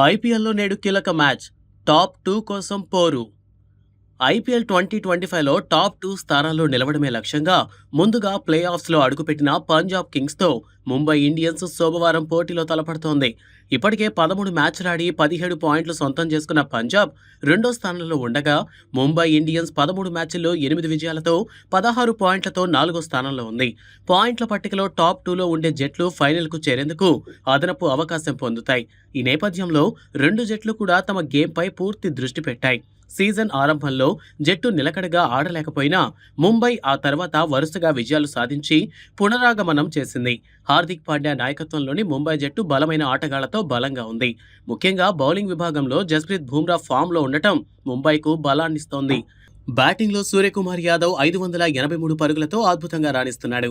ఐపీఎల్లో నేడు కీలక మ్యాచ్. టాప్ టూ కోసం పోరు. ఐపీఎల్ ట్వంటీ ట్వంటీ ఫైవ్లో టాప్ టూ స్థానాల్లో నిలవడమే లక్ష్యంగా ముందుగా ప్లే ఆఫ్స్లో అడుగుపెట్టిన పంజాబ్ కింగ్స్తో ముంబై ఇండియన్స్ సోమవారం పోటీలో తలపడుతోంది. ఇప్పటికే పదమూడు మ్యాచ్లాడి పదిహేడు పాయింట్లు సొంతం చేసుకున్న పంజాబ్ రెండో స్థానంలో ఉండగా ముంబై ఇండియన్స్ పదమూడు మ్యాచ్ల్లో ఎనిమిది విజయాలతో పదహారు పాయింట్లతో నాలుగో స్థానంలో ఉంది. పాయింట్ల పట్టికలో టాప్ టూలో ఉండే జట్లు ఫైనల్కు చేరేందుకు అదనపు అవకాశం పొందుతాయి. ఈ నేపథ్యంలో రెండు జట్లు కూడా తమ గేమ్పై పూర్తి దృష్టి పెట్టాయి. సీజన్ ఆరంభంలో జట్టు నిలకడగా ఆడలేకపోయినా ముంబై ఆ తర్వాత వరుసగా విజయాలు సాధించి పునరాగమనం చేసింది. హార్దిక్ పాండ్యా నాయకత్వంలోని ముంబై జట్టు బలమైన ఆటగాళ్ళతో బలంగా ఉంది. ముఖ్యంగా బౌలింగ్ విభాగంలో జస్ప్రీత్ బూమ్రా ఫామ్లో ఉండటం ముంబైకు బలాన్నిస్తోంది. బ్యాటింగ్లో సూర్యకుమార్ యాదవ్ ఐదు వందల ఎనభై మూడు పరుగులతో అద్భుతంగా రాణిస్తున్నాడు.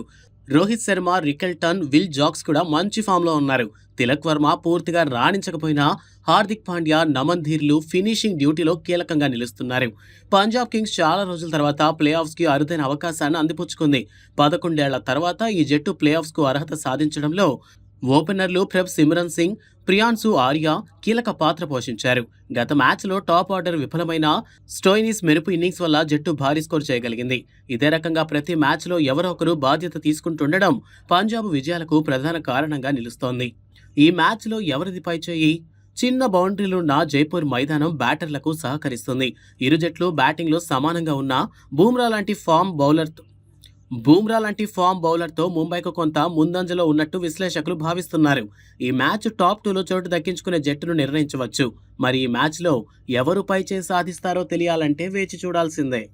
Rohit Sharma Rickelton Will Jacks కూడా మంచి ఫామ్లో ఉన్నారు. తిలక్ వర్మ పూర్తిగా రాణించకపోయినా హార్దిక్ పాండ్యా నమన్ ధీర్లు ఫినిషింగ్ డ్యూటీలో కీలకంగా నిలుస్తున్నారు. పంజాబ్ కింగ్స్ చాలా రోజుల తర్వాత ప్లే ఆఫ్స్కి అరుదైన అవకాశాన్ని అందిపుచ్చుకుంది. పదకొండేళ్ళ తర్వాత ఈ జట్టు ప్లే ఆఫ్స్కు అర్హత సాధించడంలో ఓపెనర్లు ప్రెప్ సిమ్రన్ సింగ్ ప్రియాన్సు ఆర్య కీలక పాత్ర పోషించారు. గత మ్యాచ్లో టాప్ ఆర్డర్ విఫలమైన స్టోయినిస్ మెరుపు ఇన్నింగ్స్ వల్ల జట్టు భారీ స్కోర్ చేయగలిగింది. ఇదే రకంగా ప్రతి మ్యాచ్లో ఎవరో ఒకరు బాధ్యత తీసుకుంటుండడం పంజాబ్ విజయాలకు ప్రధాన కారణంగా నిలుస్తోంది. ఈ మ్యాచ్లో ఎవరిది పైచేయి చిన్న బౌండరీలున్న జైపూర్ మైదానం బ్యాటర్లకు సహకరిస్తుంది. ఇరు జట్లు బ్యాటింగ్లో సమానంగా ఉన్న బూమ్రా లాంటి ఫామ్ బౌలర్ బూమ్రా లాంటి ఫామ్ బౌలర్తో ముంబైకు కొంత ముందంజలో ఉన్నట్టు విశ్లేషకులు భావిస్తున్నారు. ఈ మ్యాచ్ టాప్ టూలో చోటు దక్కించుకునే జట్టును నిర్ణయించవచ్చు. మరి ఈ మ్యాచ్లో ఎవరు పైచే సాధిస్తారో తెలియాలంటే వేచి చూడాల్సిందే.